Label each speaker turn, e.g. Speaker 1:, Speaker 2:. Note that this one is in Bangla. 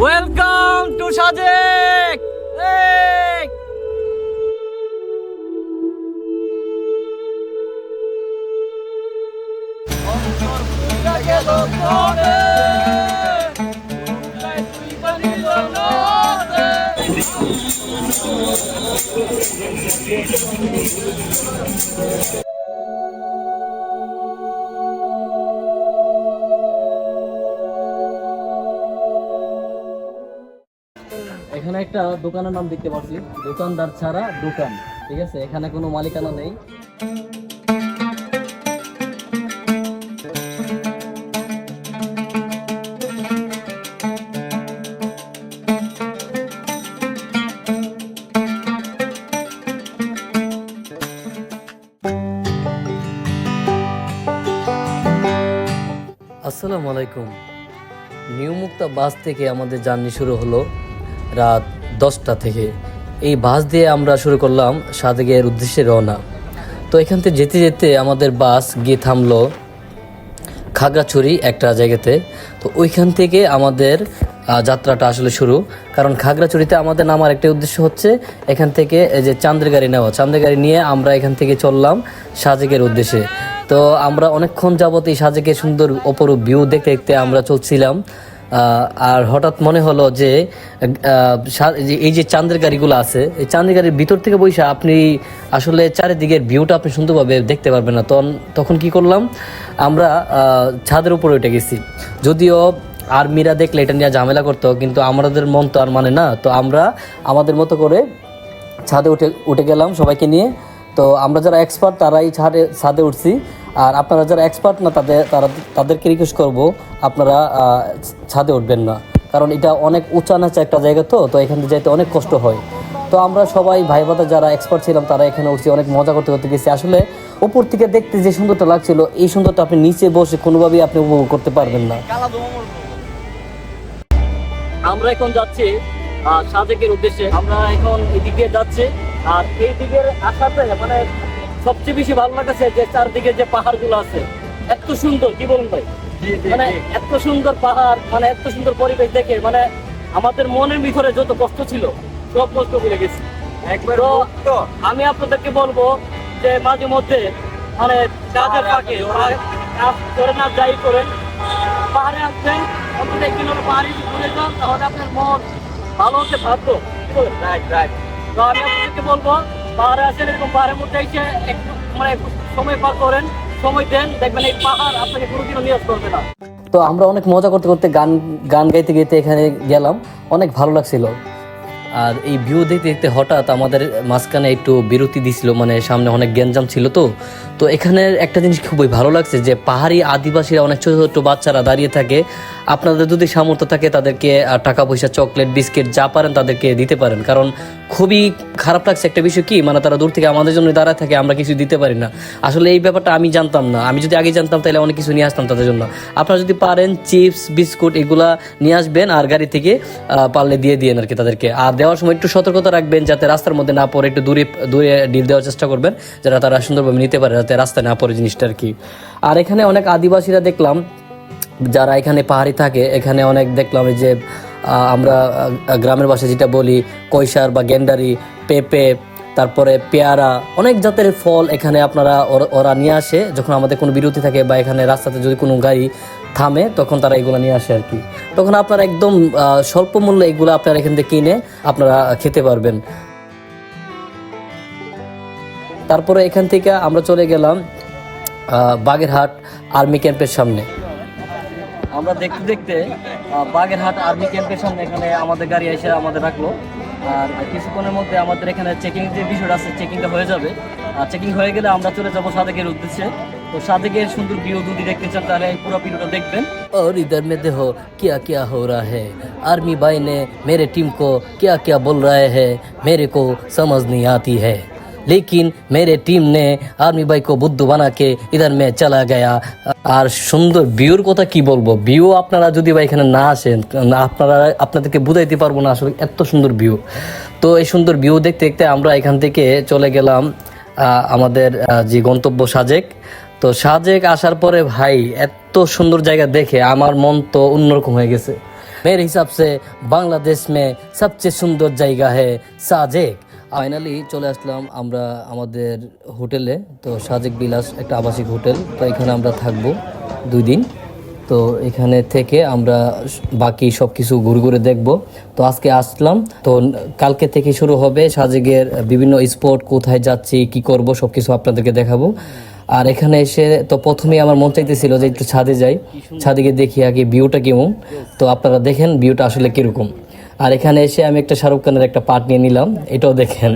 Speaker 1: ওয়েলকাম টু সাজেক এই! অন্তর একটা দোকানের নাম দেখতে পাচ্ছি। দোকানদার ছাড়া দোকান, ঠিক আছে? এখানে কোনো মালিকানা নেই। আসসালামু আলাইকুম। নিউ মুক্তা বাস থেকে আমাদের জার্নি শুরু হলো রাত দশটা থেকে। এই বাস দিয়ে আমরা শুরু করলাম সাদেকের উদ্দেশ্যে রওনা। তো এখান থেকে যেতে যেতে আমাদের বাস গিয়ে থামলো খাগড়াছড়ি একটা জায়গাতে। তো ওইখান থেকে আমাদের যাত্রাটা আসলে শুরু। কারণ খাগড়াছড়িতে আমাদের নামার একটা উদ্দেশ্য হচ্ছে এখান থেকে এই যে চাঁদের গাড়ি নেওয়া। চাঁদের গাড়ি নিয়ে আমরা এখান থেকে চললাম সাজেকের উদ্দেশ্যে। তো আমরা অনেকক্ষণ যাবত এই সাজেকের সুন্দর অপরূপ ভিউ দেখতে দেখতে আমরা চলছিলাম। আর হঠাৎ মনে হলো যে এই যে চাঁদের গাড়িগুলো আছে, এই চাঁদের গাড়ির ভিতর থেকে বসে আপনি আসলে চারিদিকের ভিউটা আপনি সুন্দরভাবে দেখতে পারবেন না। তখন তখন কি করলাম? আমরা ছাদের উপরে উঠে গেছি। যদিও আর্মিরা দেখলে এটা নিয়ে ঝামেলা করতো, কিন্তু আমাদের মন তো আর মানে না। তো আমরা আমাদের মতো করে ছাদে উঠে উঠে গেলাম সবাইকে নিয়ে। তো আমরা যারা এক্সপার্ট তারাই ছাদে ছাদে উঠছি। আর আপনারা যারা এক্সপার্ট না, তাদের, তারা, তাদেরকে রিকোয়েস্ট করব, আপনারা ছাদে উঠবেন না। কারণ এটা অনেক উঁচা নাচা একটা জায়গা তো তো এখান থেকে যাইতে অনেক কষ্ট হয়। তো আমরা সবাই ভাই ভাতা যারা এক্সপার্ট ছিলাম, তারা এখানে উঠছি, অনেক মজা করতে করতে গেছি। আসলে উপর থেকে দেখতে যে সুন্দরটা লাগছিল, এই সুন্দরটা আপনি নিচে বসে কোনোভাবেই আপনি উপভোগ করতে পারবেন না। আমরা এখন যাচ্ছি সাজেকের উদ্দেশ্যে। আমরা এখন এদিকে যাচ্ছি, আর এই দিকের আসাতে মানে সবচেয়ে বেশি ভালো লাগছে যে চারদিকে যে পাহাড়গুলো আছে এত সুন্দর কি বলুন ভাই? মানে এত সুন্দর পাহাড় মানে এত সুন্দর পরিবেশ দেখে মানে আমাদের মনের ভিতরে যত কষ্ট ছিল সব কষ্ট ভুলে গেছি। একবার আমি আপনাদেরকে বলব যে মাঝে মধ্যে মানে কাজের ফাঁকে কাজ করেন আর যাই করেন। পাহাড়ে আসবেন অন্তত এক কিলোমিটার পাহাড়ে ঘুরে যান তাহলে আপনার মন ভালো হতে বাধ্য। রাইট রাইট তো আমি আপনাদেরকে বলব পাহাড়ে আসেন এরকম পাহাড়ের মধ্যে এসে একটু মানে সময় পার করেন, সময় দেন, দেখবেন এই পাহাড় আপনাকে কোনোদিনও নিরাশ করবে না। তো আমরা অনেক মজা করতে করতে গান গান গাইতে গাইতে এখানে গেলাম, অনেক ভালো লাগছিল। আর এই ভিউ দেখতে দেখতে হঠাৎ আমাদের মাঝখানে একটু বিরতি দিছিল মানে সামনে অনেক গ্যাঞ্জাম ছিল তো তো এখানে একটা জিনিস খুবই ভালো লাগছে যে পাহাড়ি আদিবাসীরা, অনেক ছোট ছোট বাচ্চারা দাঁড়িয়ে থাকে। আপনাদের যদি সামর্থ্য থাকে, তাদেরকে টাকা পয়সা চকলেট, বিস্কিট যা পারেন তাদেরকে দিতে পারেন। কারণ খুবই খারাপ লাগছে একটা বিষয় কি মানে তারা দূর থেকে আমাদের জন্য দাঁড়ায় থাকে, আমরা কিছু দিতে পারি না। আসলে এই ব্যাপারটা আমি জানতাম না। আমি যদি আগে জানতাম, তাহলে অনেক কিছু নিয়ে আসতাম তাদের জন্য। আপনারা যদি পারেন, চিপস, বিস্কুট এগুলা নিয়ে আসবেন আর গাড়ি থেকে পারলে দিয়ে দিয়েন আর কি তাদেরকে। আর দেওয়ার সময় একটু সতর্কতা রাখবেন, যাতে রাস্তার মধ্যে না পড়ে, একটু দূরে দূরে ডিল দেওয়ার চেষ্টা করবেন যারা তারা সুন্দরভাবে নিতে পারে। রাস্তায় না পড়ে জিনিসটা আর কি। আর এখানে অনেক আদিবাসীরা দেখলাম, যারা এখানে পাহাড়ি থাকে, এখানে অনেক দেখলাম যে আমরা গ্রামের ভাষায় যেটা বলি, কৈশার বা গেন্ডারি, পেঁপে, তারপরে পেয়ারা, অনেক জাতের ফল এখানে আপনারা ওরা- নিয়ে আসে। যখন আমাদের কোনো বিরতি থাকে বা এখানে রাস্তাতে যদি কোনো গাড়ি থামে, তখন তারা এগুলো নিয়ে আসে আর কি। তখন আপনারা একদম স্বল্প মূল্যে এগুলো আপনারা এখান থেকে কিনে আপনারা খেতে পারবেন। তারপরে এখান থেকে আমরা চলে গেলাম আহ, বাগেরহাট আর্মি ক্যাম্পের সামনে আমরা দেখতে দেখতে আহ, বাগেরহাট আর্মি ক্যাম্পের সামনে এখানে আমাদের গাড়ি এসে আমাদের রাখলো আর কিছুক্ষণের মধ্যে আমাদের এখানে চেকিং যে বিষয়টা আছে চেকিংটা হয়ে যাবে আর চেকিং হয়ে গেলে আমরা চলে যাব সাদেকের উদ্দেশ্যে তো সাদেকের সুন্দর ভিউ যদি দেখতে চান তাহলে এই পুরো ভিডিওটা দেখবেন और इधर में देखो क्या क्या हो रहा है आर्मी भाई ने मेरे टीम को क्या क्या बोल रहे हैं मेरे को समझ नहीं आती है लेकिन मेरे टीम ने आर्मी भाई को बुद्धू बना के इधर में चला गया আর সুন্দর ভিউর কথা কি বলবো ভিউ আপনারা যদি বা এখানে না আসেন আপনারা আপনাদেরকে বুঝাইতে পারবো না আসলে এত সুন্দর ভিউ তো এই সুন্দর ভিউ দেখতে দেখতে আমরা এখান থেকে চলে গেলাম আহ, আমাদের আহ, যে গন্তব্য সাজেক তো সাজেক আসার পরে ভাই এত সুন্দর জায়গা দেখে আমার মন তো অন্যরকম হয়ে গেছে मेरे हिसाब से बांग्लादेश में सबसे सुंदर জায়গা है সাজেক ফাইনালি চলে আসলাম আমরা আমাদের হোটেলে। তো সাজেক বিলাস একটা আবাসিক হোটেল। তো এখানে আমরা থাকব দুই দিন। তো এখানে থেকে আমরা বাকি সব কিছু ঘুরে ঘুরে দেখব। তো আজকে আসলাম। তো কালকে থেকে শুরু হবে সাজেকের বিভিন্ন স্পট কোথায় যাচ্ছি কি করব সব কিছু আপনাদেরকে দেখাবো। আর এখানে এসে তো প্রথমেই আমার মন চাইতেছিল যে একটু ছাদে যাই। ছাদে গিয়ে দেখি আগে ভিউটা কেমন। তো আপনারা দেখেন ভিউটা আসলে কীরকম। আর এখানে এসে আমি একটা শাহরুখ খানের একটা পার্ট নিয়ে নিলাম। এটাও দেখেন।